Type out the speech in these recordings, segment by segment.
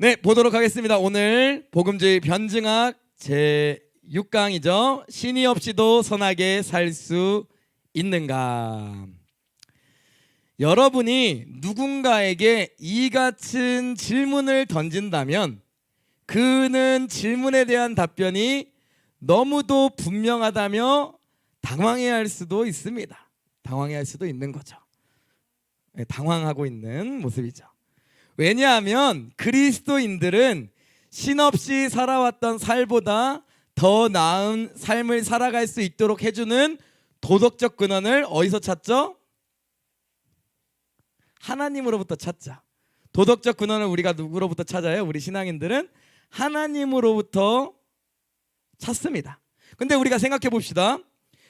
네, 보도록 하겠습니다. 오늘 복음주의 변증학 제 6강이죠. 신이 없이도 선하게 살 수 있는가? 여러분이 누군가에게 이 같은 질문을 던진다면 그는 질문에 대한 답변이 너무도 분명하다며 당황해 할 수도 있습니다. 당황해 할 수도 있는 거죠. 네, 당황하고 있는 모습이죠. 왜냐하면 그리스도인들은 신 없이 살아왔던 살보다 더 나은 삶을 살아갈 수 있도록 해주는 도덕적 근원을 어디서 찾죠? 하나님으로부터 찾자. 도덕적 근원을 우리가 누구로부터 찾아요? 우리 신앙인들은 하나님으로부터 찾습니다. 근데 우리가 생각해 봅시다.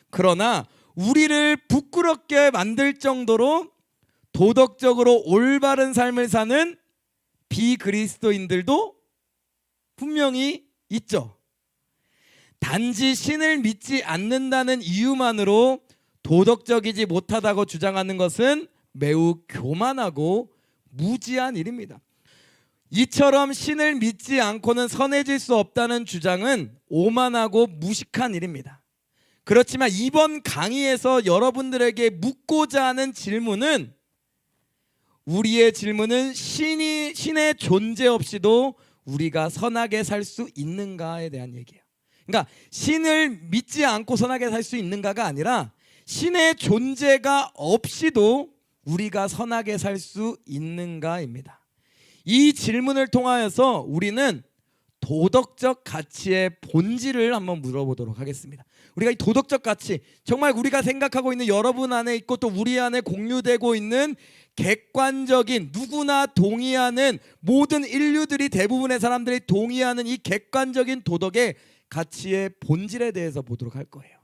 그러나 우리를 부끄럽게 만들 정도로 도덕적으로 올바른 삶을 사는 비그리스도인들도 분명히 있죠. 단지 신을 믿지 않는다는 이유만으로 도덕적이지 못하다고 주장하는 것은 매우 교만하고 무지한 일입니다. 이처럼 신을 믿지 않고는 선해질 수 없다는 주장은 오만하고 무식한 일입니다. 그렇지만 이번 강의에서 여러분들에게 묻고자 하는 질문은 우리의 질문은 신이 신의 존재 없이도 우리가 선하게 살 수 있는가에 대한 얘기예요. 그러니까 신을 믿지 않고 선하게 살 수 있는가가 아니라 신의 존재가 없이도 우리가 선하게 살 수 있는가입니다. 이 질문을 통하여서 우리는 도덕적 가치의 본질을 한번 물어보도록 하겠습니다. 우리가 이 도덕적 가치, 정말 우리가 생각하고 있는 여러분 안에 있고 또 우리 안에 공유되고 있는 객관적인 누구나 동의하는 모든 인류들이 대부분의 사람들이 동의하는 이 객관적인 도덕의 가치의 본질에 대해서 보도록 할 거예요.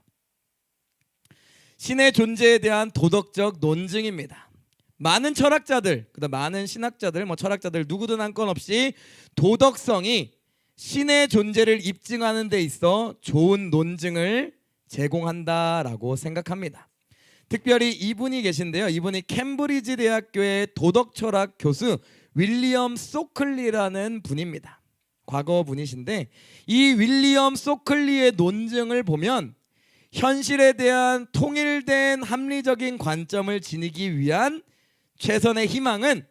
신의 존재에 대한 도덕적 논증입니다. 많은 철학자들, 그다음 많은 신학자들, 뭐 철학자들 누구든 한 건 없이 도덕성이 신의 존재를 입증하는 데 있어 좋은 논증을 제공한다라고 생각합니다. 특별히 이분이 계신데요. 이분이 캠브리지 대학교의 도덕 철학 교수 윌리엄 소클리라는 분입니다. 과거 분이신데 이 윌리엄 소클리의 논증을 보면 현실에 대한 통일된 합리적인 관점을 지니기 위한 최선의 희망은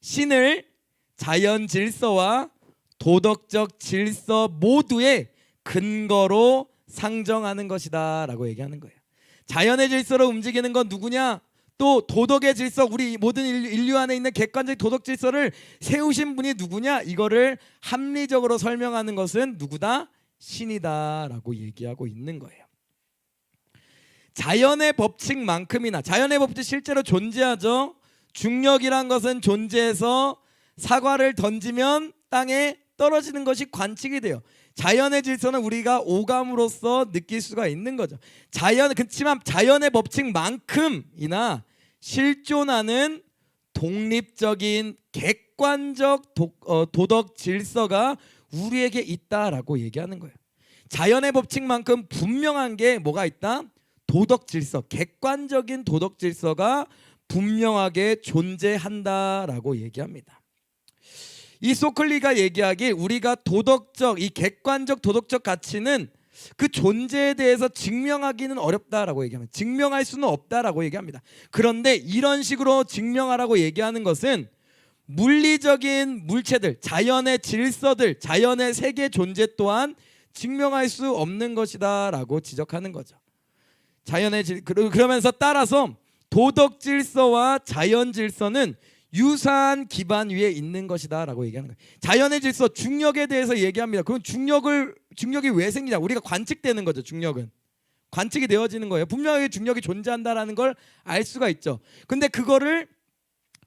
신을 자연 질서와 도덕적 질서 모두의 근거로 상정하는 것이다 라고 얘기하는 거예요. 자연의 질서로 움직이는 건 누구냐? 또 도덕의 질서 우리 모든 인류- 안에 있는 객관적 도덕 질서를 세우신 분이 누구냐? 이거를 합리적으로 설명하는 것은 누구다? 신이다 라고 얘기하고 있는 거예요. 자연의 법칙만큼이나 자연의 법칙 실제로 존재하죠. 중력이란 것은 존재해서 사과를 던지면 땅에 떨어지는 것이 관측이 돼요. 자연의 질서는 우리가 오감으로써 느낄 수가 있는 거죠. 자연 그렇지만 자연의 법칙만큼이나 실존하는 독립적인 객관적 도, 어, 도덕 질서가 우리에게 있다라고 얘기하는 거예요. 자연의 법칙만큼 분명한 게 뭐가 있다? 도덕 질서, 객관적인 도덕 질서가 분명하게 존재한다라고 얘기합니다. 이 소클리가 얘기하기 우리가 도덕적 이 객관적 도덕적 가치는 그 존재에 대해서 증명하기는 어렵다라고 얘기합니다. 증명할 수는 없다라고 얘기합니다. 그런데 이런 식으로 증명하라고 얘기하는 것은 물리적인 물체들, 자연의 질서들, 자연의 세계 존재 또한 증명할 수 없는 것이다라고 지적하는 거죠. 자연의 질 그러- 그러면서 따라서 도덕 질서와 자연 질서는 유사한 기반 위에 있는 것이다라고 얘기하는 거예요. 자연의 질서 중력에 대해서 얘기합니다. 그럼 중력을 중력이 왜 생기냐? 우리가 관측되는 거죠. 중력은 관측이 되어지는 거예요. 분명하게 중력이 존재한다라는 걸 알 수가 있죠. 근데 그거를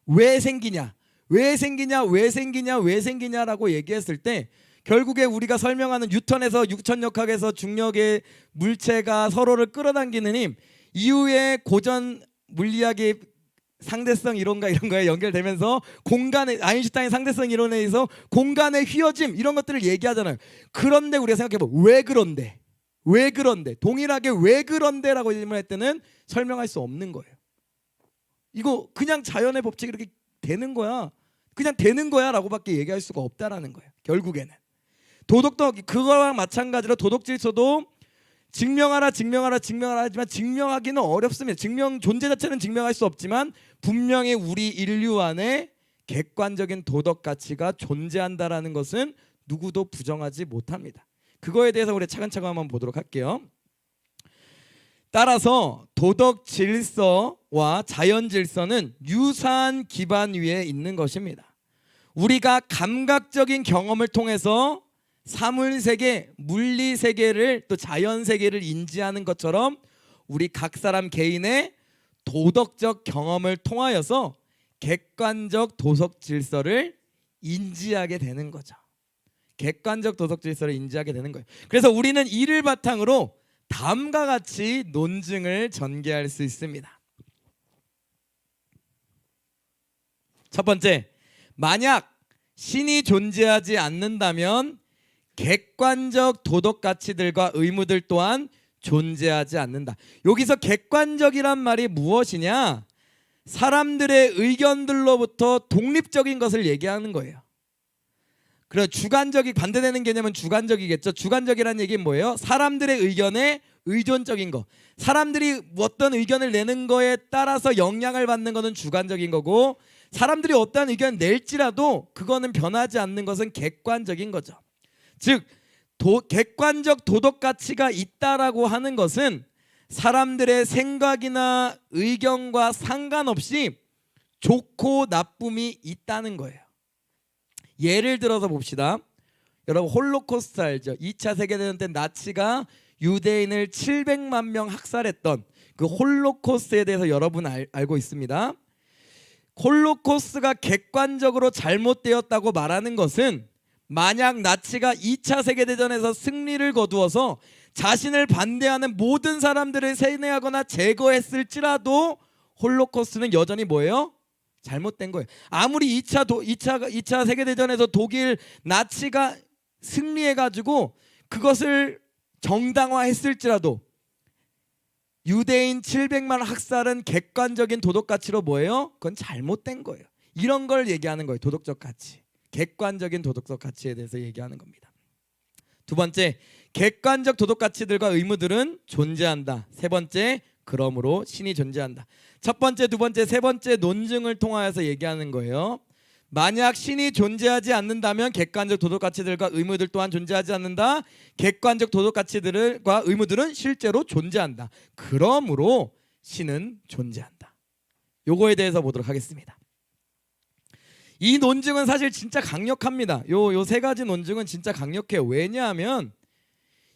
왜 생기냐? 왜 생기냐? 왜 생기냐? 왜 생기냐라고 얘기했을 때 결국에 우리가 설명하는 뉴턴에서 육천역학에서 중력의 물체가 서로를 끌어당기는 힘 이후에 고전 물리학의 상대성 이론과 이런 거에 연결되면서 공간의 아인슈타인 상대성 이론에 의해서 공간의 휘어짐 이런 것들을 얘기하잖아요. 그런데 우리가 생각해 보왜 그런데 왜 그런데 동일하게 왜 그런데라고 질문할 때는 설명할 수 없는 거예요. 이거 그냥 자연의 법칙이 이렇게 되는 거야. 그냥 되는 거야라고밖에 얘기할 수가 없다라는 거예요. 결국에는 도덕도 그거랑 마찬가지로 도덕 질서도 증명하라 증명하라 증명하라 하지만 증명하기는 어렵습니다. 증명 존재 자체는 증명할 수 없지만 분명히 우리 인류 안에 객관적인 도덕 가치가 존재한다라는 것은 누구도 부정하지 못합니다. 그거에 대해서 우리 차근차근 한번 보도록 할게요. 따라서 도덕 질서와 자연 질서는 유사한 기반 위에 있는 것입니다. 우리가 감각적인 경험을 통해서 사물 세계, 물리 세계를 또 자연 세계를 인지하는 것처럼 우리 각 사람 개인의 도덕적 경험을 통하여서 객관적 도덕 질서를 인지하게 되는 거죠. 객관적 도덕 질서를 인지하게 되는 거예요. 그래서 우리는 이를 바탕으로 다음과 같이 논증을 전개할 수 있습니다. 첫 번째, 만약 신이 존재하지 않는다면 객관적 도덕 가치들과 의무들 또한 존재하지 않는다. 여기서 객관적이란 말이 무엇이냐? 사람들의 의견들로부터 독립적인 것을 얘기하는 거예요. 그래 주관적이 반대되는 개념은 주관적이겠죠. 주관적이라는 얘기는 뭐예요? 사람들의 의견에 의존적인 거. 사람들이 어떤 의견을 내는 거에 따라서 영향을 받는 거는 주관적인 거고 사람들이 어떠한 의견을 낼지라도 그거는 변하지 않는 것은 객관적인 거죠. 즉 도, 객관적 도덕 가치가 있다라고 하는 것은 사람들의 생각이나 의견과 상관없이 좋고 나쁨이 있다는 거예요. 예를 들어서 봅시다. 여러분 홀로코스트 알죠? 2차 세계대전 때 나치가 유대인을 700만 명 학살했던 그 홀로코스트에 대해서 여러분 알, 알고 있습니다. 홀로코스트가 객관적으로 잘못되었다고 말하는 것은 만약 나치가 2차 세계대전에서 승리를 거두어서 자신을 반대하는 모든 사람들을 세뇌하거나 제거했을지라도 홀로코스트는 여전히 뭐예요? 잘못된 거예요. 아무리 2차 도 2차 2차 세계 대전에서 독일 나치가 승리해 가지고 그것을 정당화했을지라도 유대인 700만 학살은 객관적인 도덕 가치로 뭐예요? 그건 잘못된 거예요. 이런 걸 얘기하는 거예요. 도덕적 가치. 객관적인 도덕적 가치에 대해서 얘기하는 겁니다. 두 번째, 객관적 도덕 가치들과 의무들은 존재한다. 세 번째, 그러므로 신이 존재한다. 첫 번째, 두 번째, 세 번째 논증을 통하여서 얘기하는 거예요. 만약 신이 존재하지 않는다면 객관적 도덕 가치들과 의무들 또한 존재하지 않는다. 객관적 도덕 가치들과 의무들은 실제로 존재한다. 그러므로 신은 존재한다. 요거에 대해서 보도록 하겠습니다. 이 논증은 사실 진짜 강력합니다. 요 요 세 가지 논증은 진짜 강력해요. 왜냐하면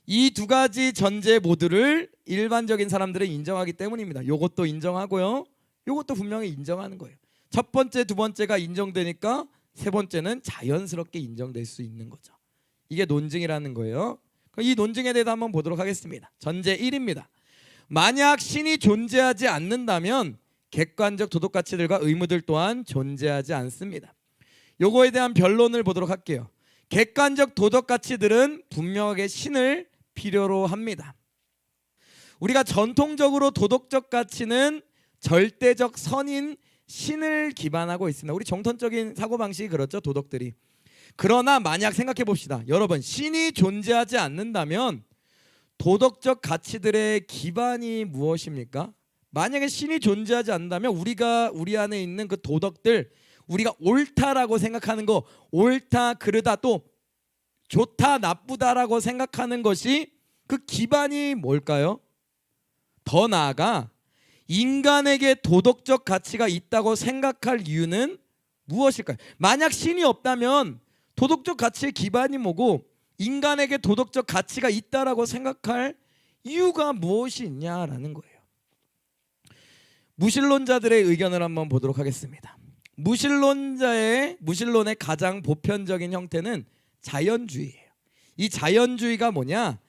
이 두 가지 전제 모두를 일반적인 사람들은 인정하기 때문입니다. 요것도 인정하고요. 요것도 분명히 인정하는 거예요. 첫 번째, 두 번째가 인정되니까 세 번째는 자연스럽게 인정될 수 있는 거죠. 이게 논증이라는 거예요. 이 논증에 대해서 한번 보도록 하겠습니다. 전제 1입니다. 만약 신이 존재하지 않는다면 객관적 도덕 가치들과 의무들 또한 존재하지 않습니다. 요거에 대한 변론을 보도록 할게요. 객관적 도덕 가치들은 분명하게 신을 필요로 합니다. 우리가 전통적으로 도덕적 가치는 절대적 선인 신을 기반하고 있습니다. 우리 정통적인 사고 방식이 그렇죠. 도덕들이. 그러나 만약 생각해 봅시다. 여러분, 신이 존재하지 않는다면 도덕적 가치들의 기반이 무엇입니까? 만약에 신이 존재하지 않는다면 우리가 우리 안에 있는 그 도덕들 우리가 옳다라고 생각하는 거 옳다 그르다 또 좋다 나쁘다라고 생각하는 것이 그 기반이 뭘까요? 더 나아가 인간에게 도덕적 가치가 있다고 생각할 이유는 무엇일까요? 만약 신이 없다면 도덕적 가치의 기반이 뭐고 인간에게 도덕적 가치가 있다라고 생각할 이유가 무엇이 있냐라는 거예요. 무신론자들의 의견을 한번 보도록 하겠습니다. 무신론자의 무신론의 가장 보편적인 형태는 자연주의예요. 이 자연주의가 뭐냐?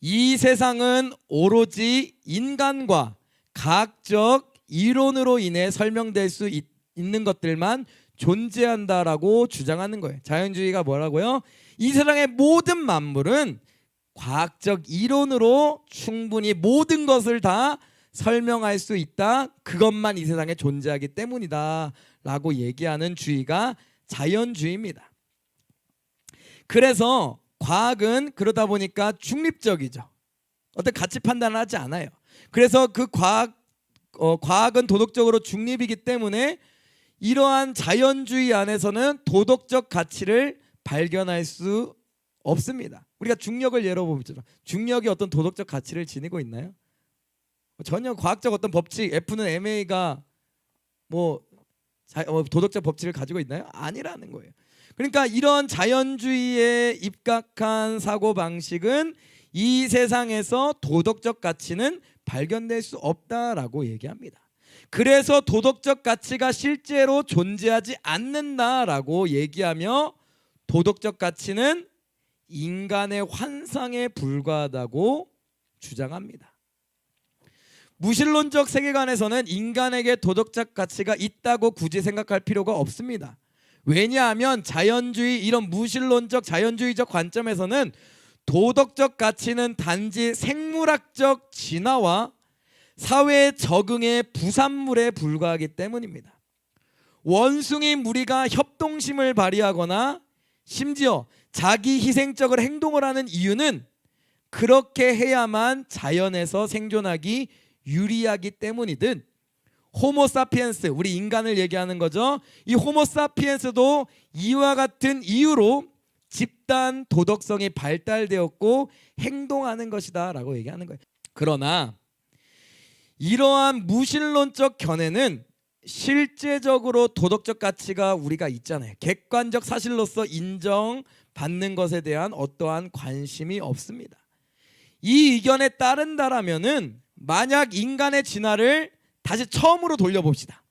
이 세상은 오로지 인간과 과학적 이론으로 인해 설명될 수 있, 는 것들만 존재한다라고 주장하는 거예요. 자연주의가 뭐라고요? 이 세상의 모든 만물은 과학적 이론으로 충분히 모든 것을 다 설명할 수 있다. 그것만 이 세상에 존재하기 때문이다 라고 얘기하는 주의가 자연주의입니다. 그래서 과학은 그러다 보니까 중립적이죠. 어떤 가치 판단을 하지 않아요. 그래서 그 과학 어, 과학은 도덕적으로 중립이기 때문에 이러한 자연주의 안에서는 도덕적 가치를 발견할 수 없습니다. 우리가 중력을 예로 보죠. 중력이 어떤 도덕적 가치를 지니고 있나요? 전혀 과학적 어떤 법칙 F는 ma가 뭐 도덕적 법칙을 가지고 있나요? 아니라는 거예요. 그러니까 이런 자연주의에 입각한 사고 방식은 이 세상에서 도덕적 가치는 발견될 수 없다라고 얘기합니다. 그래서 도덕적 가치가 실제로 존재하지 않는다라고 얘기하며 도덕적 가치는 인간의 환상에 불과하다고 주장합니다. 무신론적 세계관에서는 인간에게 도덕적 가치가 있다고 굳이 생각할 필요가 없습니다. 왜냐하면 자연주의 이런 무신론적 자연주의적 관점에서는 도덕적 가치는 단지 생물학적 진화와 사회 적응의 부산물에 불과하기 때문입니다. 원숭이 무리가 협동심을 발휘하거나 심지어 자기 희생적으로 행동을 하는 이유는 그렇게 해야만 자연에서 생존하기 유리하기 때문이든 호모사피엔스 우리 인간을 얘기하는 거죠. 이 호모사피엔스도 이와 같은 이유로 집단 도덕성이 발달되었고 행동하는 것이다라고 얘기하는 거예요. 그러나 이러한 무신론적 견해는 실제적으로 도덕적 가치가 우리가 있잖아요. 객관적 사실로서 인정받는 것에 대한 어떠한 관심이 없습니다. 이 의견에 따른다라면은 만약 인간의 진화를 다시 처음으로 돌려봅시다.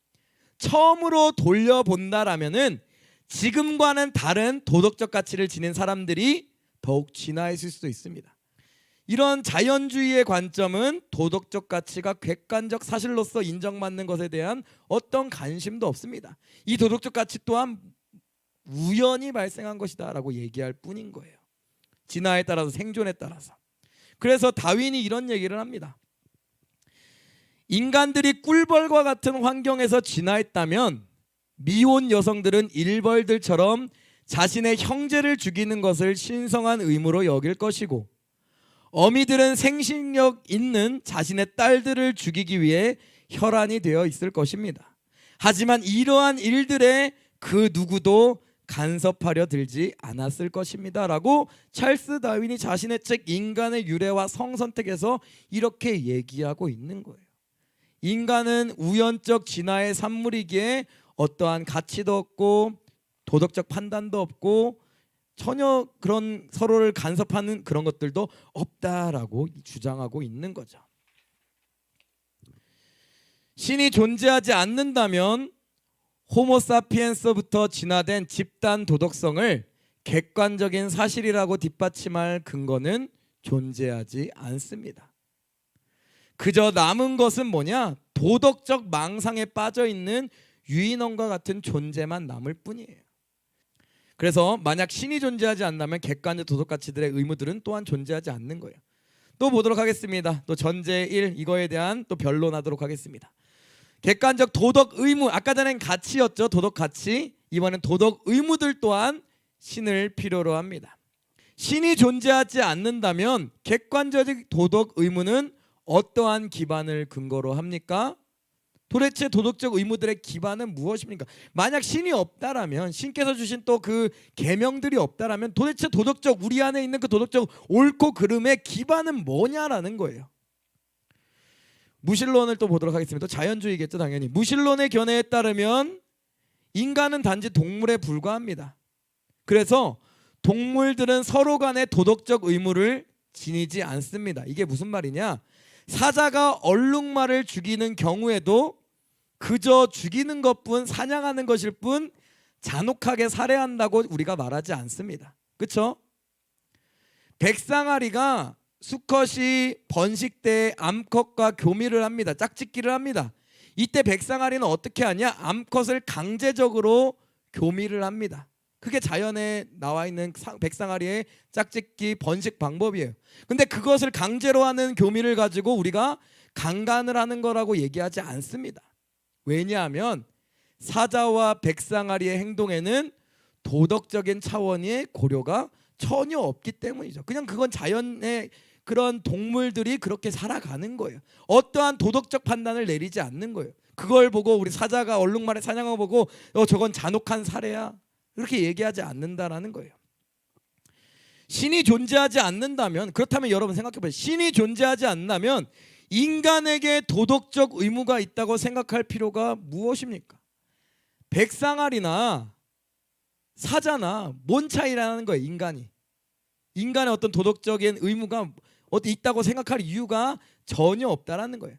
처음으로 돌려본다라면은 지금과는 다른 도덕적 가치를 지닌 사람들이 더욱 진화했을 수도 있습니다. 이런 자연주의의 관점은 도덕적 가치가 객관적 사실로서 인정받는 것에 대한 어떤 관심도 없습니다. 이 도덕적 가치 또한 우연히 발생한 것이다라고 얘기할 뿐인 거예요. 진화에 따라서 생존에 따라서. 그래서 다윈이 이런 얘기를 합니다. 인간들이 꿀벌과 같은 환경에서 진화했다면 미혼 여성들은 일벌들처럼 자신의 형제를 죽이는 것을 신성한 의무로 여길 것이고 어미들은 생식력 있는 자신의 딸들을 죽이기 위해 혈안이 되어 있을 것입니다. 하지만 이러한 일들에 그 누구도 간섭하려 들지 않았을 것입니다 라고 찰스 다윈이 자신의 책 인간의 유래와 성선택에서 이렇게 얘기하고 있는 거예요. 인간은 우연적 진화의 산물이기에 어떠한 가치도 없고 도덕적 판단도 없고 전혀 그런 서로를 간섭하는 그런 것들도 없다라고 주장하고 있는 거죠. 신이 존재하지 않는다면 호모사피엔스부터 진화된 집단 도덕성을 객관적인 사실이라고 뒷받침할 근거는 존재하지 않습니다. 그저 남은 것은 뭐냐? 도덕적 망상에 빠져 있는 유인원과 같은 존재만 남을 뿐이에요. 그래서 만약 신이 존재하지 않다면 객관적 도덕 가치들의 의무들은 또한 존재하지 않는 거예요. 또 보도록 하겠습니다. 또 전제 1 이거에 대한 또 변론하도록 하겠습니다. 객관적 도덕 의무 아까 전엔 가치였죠. 도덕 가치. 이번엔 도덕 의무들 또한 신을 필요로 합니다. 신이 존재하지 않는다면 객관적 도덕 의무는 어떠한 기반을 근거로 합니까? 도대체 도덕적 의무들의 기반은 무엇입니까? 만약 신이 없다라면 신께서 주신 또 그 계명들이 없다라면 도대체 도덕적 우리 안에 있는 그 도덕적 옳고 그름의 기반은 뭐냐라는 거예요. 무신론을 또 보도록 하겠습니다. 또 자연주의겠죠, 당연히. 무신론의 견해에 따르면 인간은 단지 동물에 불과합니다. 그래서 동물들은 서로 간의 도덕적 의무를 지니지 않습니다. 이게 무슨 말이냐? 사자가 얼룩말을 죽이는 경우에도 그저 죽이는 것뿐 사냥하는 것일 뿐 잔혹하게 살해한다고 우리가 말하지 않습니다. 그렇죠? 백상아리가 수컷이 번식 때 암컷과 교미를 합니다. 짝짓기를 합니다. 이때 백상아리는 어떻게 하냐? 암컷을 강제적으로 교미를 합니다. 그게 자연에 나와 있는 백상아리의 짝짓기 번식 방법이에요. 근데 그것을 강제로 하는 교미를 가지고 우리가 강간을 하는 거라고 얘기하지 않습니다. 왜냐하면 사자와 백상아리의 행동에는 도덕적인 차원의 고려가 전혀 없기 때문이죠. 그냥 그건 자연의 그런 동물들이 그렇게 살아가는 거예요. 어떠한 도덕적 판단을 내리지 않는 거예요. 그걸 보고 우리 사자가 얼룩말에 사냥을 보고 어 저건 잔혹한 사례야. 이렇게 얘기하지 않는다라는 거예요. 신이 존재하지 않는다면 그렇다면 여러분 생각해 보세요. 신이 존재하지 않는다면 인간에게 도덕적 의무가 있다고 생각할 필요가 무엇입니까? 백상아리나 사자나 뭔 차이라는 거예요, 인간이. 인간의 어떤 도덕적인 의무가 어디 있다고 생각할 이유가 전혀 없다라는 거예요.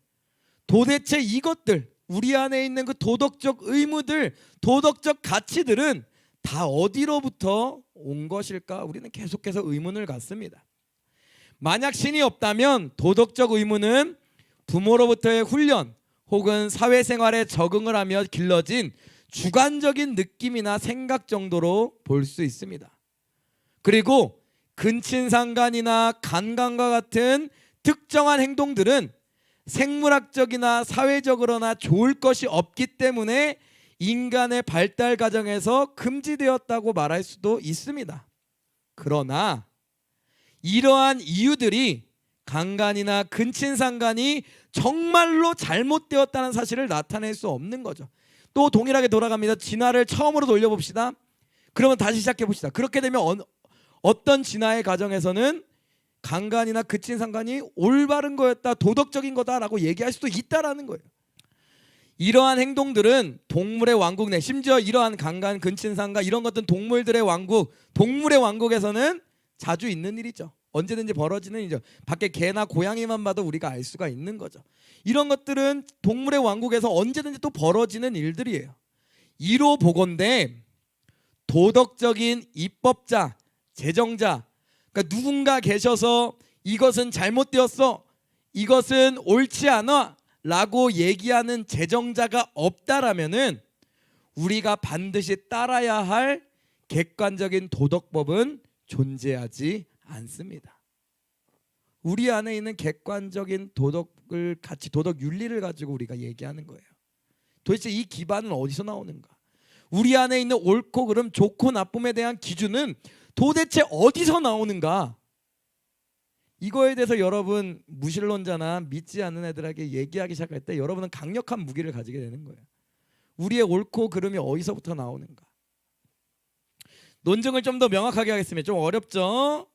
도대체 이것들 우리 안에 있는 그 도덕적 의무들, 도덕적 가치들은 다 어디로부터 온 것일까? 우리는 계속해서 의문을 갖습니다. 만약 신이 없다면 도덕적 의무는 부모로부터의 훈련 혹은 사회생활에 적응을 하며 길러진 주관적인 느낌이나 생각 정도로 볼 수 있습니다. 그리고 근친상간이나 간간과 같은 특정한 행동들은 생물학적이나 사회적으로나 좋을 것이 없기 때문에 인간의 발달 과정에서 금지되었다고 말할 수도 있습니다. 그러나 이러한 이유들이 간간이나 근친상간이 정말로 잘못되었다는 사실을 나타낼 수 없는 거죠. 또 동일하게 돌아갑니다. 진화를 처음으로 돌려봅시다. 그러면 다시 시작해 봅시다. 그렇게 되면 어, 어떤 진화의 과정에서는 간간이나 근친상간이 올바른 거였다, 도덕적인 거다라고 얘기할 수도 있다라는 거예요. 이러한 행동들은 동물의 왕국 내 심지어 이러한 간간, 근친상간 이런 것들은 동물들의 왕국, 동물의 왕국에서는 자주 있는 일이죠. 언제든지 벌어지는 일이죠. 밖에 개나 고양이만 봐도 우리가 알 수가 있는 거죠. 이런 것들은 동물의 왕국에서 언제든지 또 벌어지는 일들이에요. 이로 보건대 도덕적인 입법자, 제정자, 그러니까 누군가 계셔서 이것은 잘못되었어, 이것은 옳지 않아 라고 얘기하는 제정자가 없다라면은 우리가 반드시 따라야 할 객관적인 도덕법은 존재하지 않습니다. 우리 안에 있는 객관적인 도덕을 같이 도덕 윤리를 가지고 우리가 얘기하는 거예요. 도대체 이 기반은 어디서 나오는가? 우리 안에 있는 옳고 그름, 좋고 나쁨에 대한 기준은 도대체 어디서 나오는가? 이거에 대해서 여러분 무신론자나 믿지 않는 애들에게 얘기하기 시작할 때 여러분은 강력한 무기를 가지게 되는 거예요. 우리의 옳고 그름이 어디서부터 나오는가? 논증을 좀 더 명확하게 하겠습니다. 좀 어렵죠?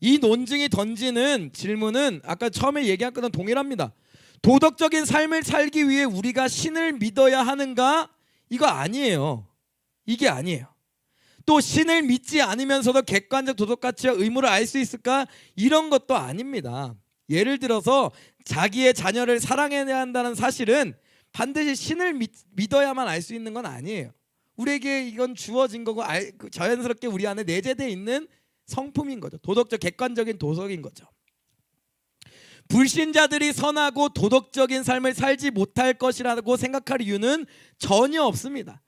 이 논증이 던지는 질문은 아까 처음에 얘기한 거랑 동일합니다. 도덕적인 삶을 살기 위해 우리가 신을 믿어야 하는가? 이거 아니에요. 이게 아니에요. 또 신을 믿지 않으면서도 객관적 도덕 가치와 의무를 알 수 있을까? 이런 것도 아닙니다. 예를 들어서 자기의 자녀를 사랑해야 한다는 사실은 반드시 신을 믿, 믿어야만 알 수 있는 건 아니에요. 우리에게 이건 주어진 거고 알, 그 자연스럽게 우리 안에 내재되어 있는 성품인 거죠. 도덕적 객관적인 도덕인 거죠. 불신자들이 선하고 도덕적인 삶을 살지 못할 것이라고 생각할 이유는 전혀 없습니다.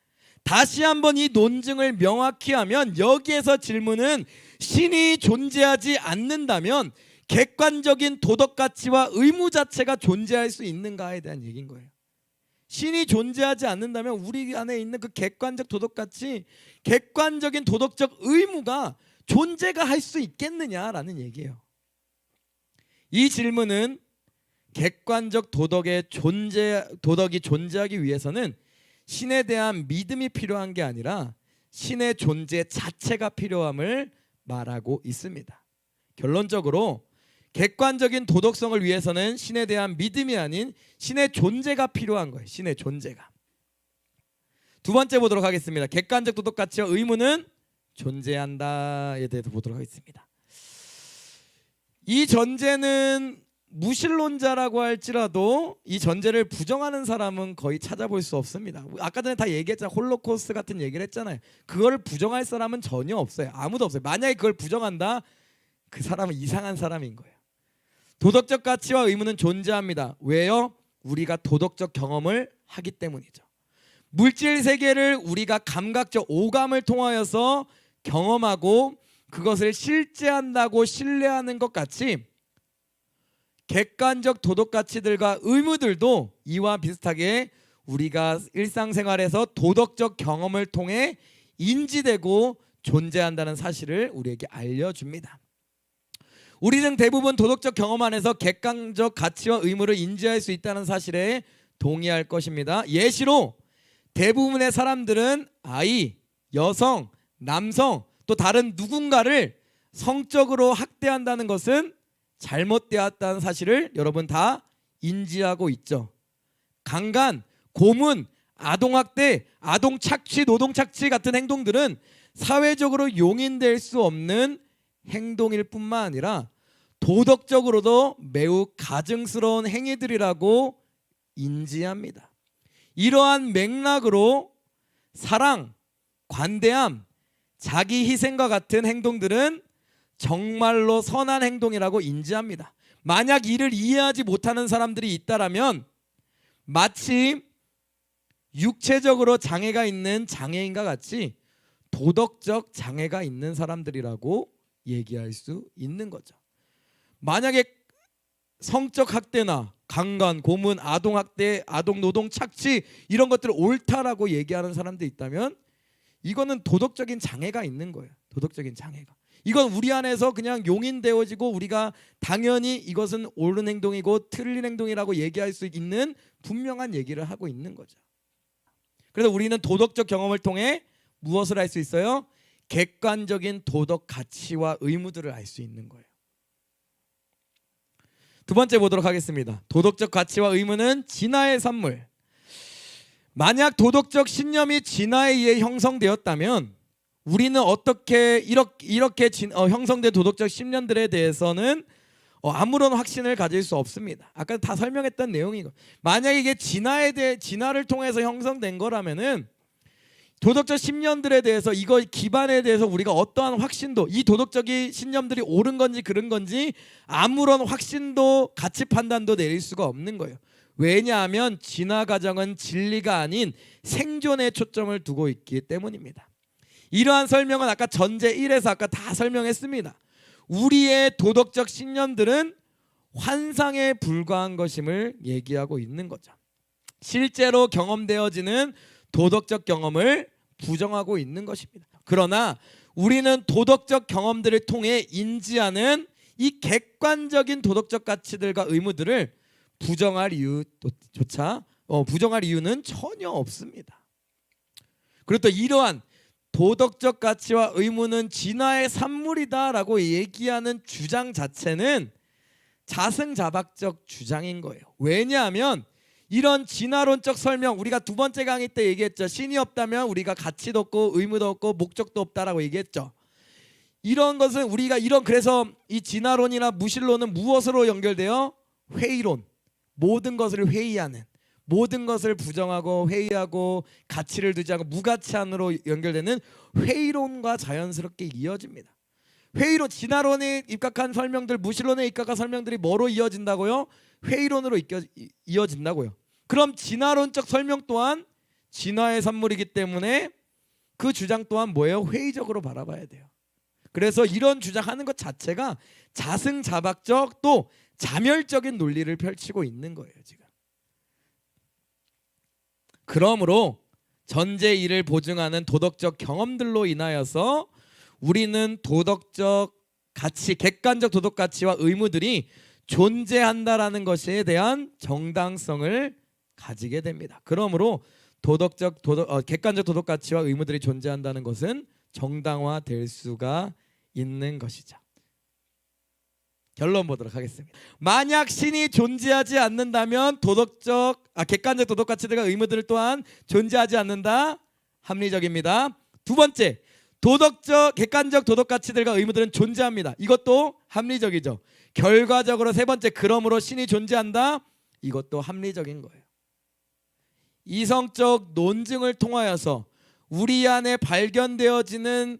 다시 한번 이 논증을 명확히 하면 여기에서 질문은 신이 존재하지 않는다면 객관적인 도덕 가치와 의무 자체가 존재할 수 있는가에 대한 얘기인 거예요. 신이 존재하지 않는다면 우리 안에 있는 그 객관적 도덕 가치, 객관적인 도덕적 의무가 존재가 할 수 있겠느냐라는 얘기예요. 이 질문은 객관적 도덕의 존재 도덕이 존재하기 위해서는 신에 대한 믿음이 필요한 게 아니라 신의 존재 자체가 필요함을 말하고 있습니다. 결론적으로 객관적인 도덕성을 위해서는 신에 대한 믿음이 아닌 신의 존재가 필요한 거예요. 신의 존재가. 두 번째 보도록 하겠습니다. 객관적 도덕 가치와 의무는 존재한다에 대해서 보도록 하겠습니다. 이 전제는 무신론자라고 할지라도 이 전제를 부정하는 사람은 거의 찾아볼 수 없습니다. 아까 전에 다 얘기했잖아요. 홀로코스트 같은 얘기를 했잖아요. 그걸 부정할 사람은 전혀 없어요. 아무도 없어요. 만약에 그걸 부정한다, 그 사람은 이상한 사람인 거예요. 도덕적 가치와 의무는 존재합니다. 왜요? 우리가 도덕적 경험을 하기 때문이죠. 물질 세계를 우리가 감각적 오감을 통하여서 경험하고 그것을 실제한다고 신뢰하는 것 같이 객관적 도덕 가치들과 의무들도 이와 비슷하게 우리가 일상생활에서 도덕적 경험을 통해 인지되고 존재한다는 사실을 우리에게 알려줍니다. 우리는 대부분 도덕적 경험 안에서 객관적 가치와 의무를 인지할 수 있다는 사실에 동의할 것입니다. 예시로 대부분의 사람들은 아이, 여성, 남성 또 다른 누군가를 성적으로 학대한다는 것은 잘못되었다는 사실을 여러분 다 인지하고 있죠. 강간, 고문, 아동학대, 아동착취, 노동착취 같은 행동들은 사회적으로 용인될 수 없는 행동일 뿐만 아니라 도덕적으로도 매우 가증스러운 행위들이라고 인지합니다. 이러한 맥락으로 사랑, 관대함, 자기 희생과 같은 행동들은 정말로 선한 행동이라고 인지합니다. 만약 이를 이해하지 못하는 사람들이 있다라면 마치 육체적으로 장애가 있는 장애인과 같이 도덕적 장애가 있는 사람들이라고 얘기할 수 있는 거죠. 만약에 성적 학대나 강간, 고문, 아동 학대, 아동 노동 착취 이런 것들을 옳다라고 얘기하는 사람들이 있다면 이거는 도덕적인 장애가 있는 거예요. 도덕적인 장애가. 이건 우리 안에서 그냥 용인되어지고 우리가 당연히 이것은 옳은 행동이고 틀린 행동이라고 얘기할 수 있는 분명한 얘기를 하고 있는 거죠. 그래서 우리는 도덕적 경험을 통해 무엇을 할수 있어요? 객관적인 도덕 가치와 의무들을 알 수 있는 거예요. 두 번째 보도록 하겠습니다. 도덕적 가치와 의무는 진화의 산물. 만약 도덕적 신념이 진화에 의해 형성되었다면 우리는 어떻게 이렇게, 이렇게 진, 어, 형성된 도덕적 신념들에 대해서는 어, 아무런 확신을 가질 수 없습니다. 아까 다 설명했던 내용이고 만약 이게 진화에 대해 진화를 통해서 형성된 거라면은 도덕적 신념들에 대해서 이거 기반에 대해서 우리가 어떠한 확신도 이 도덕적인 신념들이 옳은 건지 그른 건지 아무런 확신도 가치 판단도 내릴 수가 없는 거예요. 왜냐하면 진화 과정은 진리가 아닌 생존에 초점을 두고 있기 때문입니다. 이러한 설명은 아까 전제 1에서 아까 다 설명했습니다. 우리의 도덕적 신념들은 환상에 불과한 것임을 얘기하고 있는 거죠. 실제로 경험되어지는 도덕적 경험을 부정하고 있는 것입니다. 그러나 우리는 도덕적 경험들을 통해 인지하는 이 객관적인 도덕적 가치들과 의무들을 부정할 이유조차 어, 부정할 이유는 전혀 없습니다. 그리고 또 이러한 도덕적 가치와 의무는 진화의 산물이다라고 얘기하는 주장 자체는 자승자박적 주장인 거예요. 왜냐하면 이런 진화론적 설명 우리가 두 번째 강의 때 얘기했죠. 신이 없다면 우리가 가치도 없고 의무도 없고 목적도 없다라고 얘기했죠. 이런 것은 우리가 이런 그래서 이 진화론이나 무신론은 무엇으로 연결돼요? 회의론. 모든 것을 회의하는 모든 것을 부정하고 회의하고 가치를 두지 않고 무가치한으로 연결되는 회의론과 자연스럽게 이어집니다. 회의론 진화론에 입각한 설명들 무신론에 입각한 설명들이 뭐로 이어진다고요? 회의론으로 이겨, 이- 이어진다고요. 그럼 진화론적 설명 또한 진화의 산물이기 때문에 그 주장 또한 뭐예요? 회의적으로 바라봐야 돼요. 그래서 이런 주장하는 것 자체가 자승자박적 또 자멸적인 논리를 펼치고 있는 거예요, 지금. 그러므로 전제 이를 보증하는 도덕적 경험들로 인하여서 우리는 도덕적 가치, 객관적 도덕 가치와 의무들이 존재한다라는 것에 대한 정당성을 가지게 됩니다. 그러므로 도덕적 도덕 어, 객관적 도덕 가치와 의무들이 존재한다는 것은 정당화될 수가 있는 것이죠. 결론 보도록 하겠습니다. 만약 신이 존재하지 않는다면 도덕적 아 객관적 도덕 가치들과 의무들 또한 존재하지 않는다. 합리적입니다. 두 번째, 도덕적 객관적 도덕 가치들과 의무들은 존재합니다. 이것도 합리적이죠. 결과적으로 세 번째, 그러므로 신이 존재한다. 이것도 합리적인 거예요. 이성적 논증을 통하여서 우리 안에 발견되어지는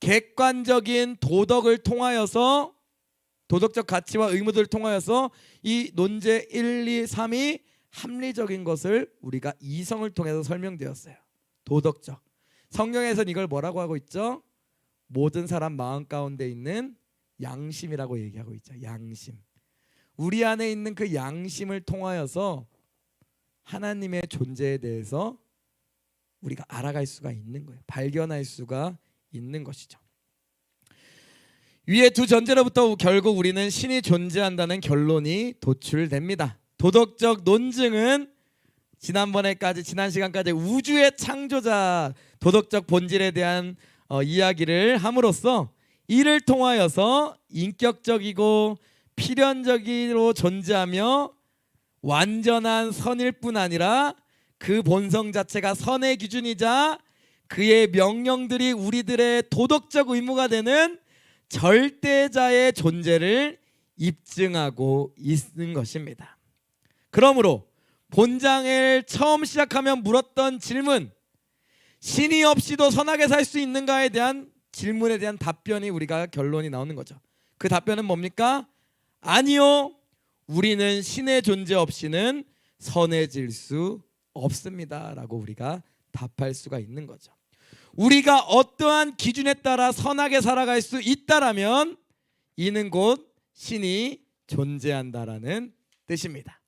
객관적인 도덕을 통하여서 도덕적 가치와 의무들을 통하여서 이 논제 1, 2, 3이 합리적인 것을 우리가 이성을 통해서 설명되었어요. 도덕적. 성경에서는 이걸 뭐라고 하고 있죠? 모든 사람 마음 가운데 있는 양심이라고 얘기하고 있죠. 양심. 우리 안에 있는 그 양심을 통하여서 하나님의 존재에 대해서 우리가 알아갈 수가 있는 거예요. 발견할 수가 있는 것이죠. 위의 두 전제로부터 결국 우리는 신이 존재한다는 결론이 도출됩니다. 도덕적 논증은 지난번에까지 지난 시간까지 우주의 창조자 도덕적 본질에 대한 어, 이야기를 함으로써 이를 통하여서 인격적이고 필연적으로 존재하며 완전한 선일 뿐 아니라 그 본성 자체가 선의 기준이자 그의 명령들이 우리들의 도덕적 의무가 되는 절대자의 존재를 입증하고 있는 것입니다. 그러므로 본장을 처음 시작하면 물었던 질문 신이 없이도 선하게 살 수 있는가에 대한 질문에 대한 답변이 우리가 결론이 나오는 거죠. 그 답변은 뭡니까? 아니요. 우리는 신의 존재 없이는 선해질 수 없습니다 라고 우리가 답할 수가 있는 거죠. 우리가 어떠한 기준에 따라 선하게 살아갈 수 있다라면 이는 곧 신이 존재한다라는 뜻입니다.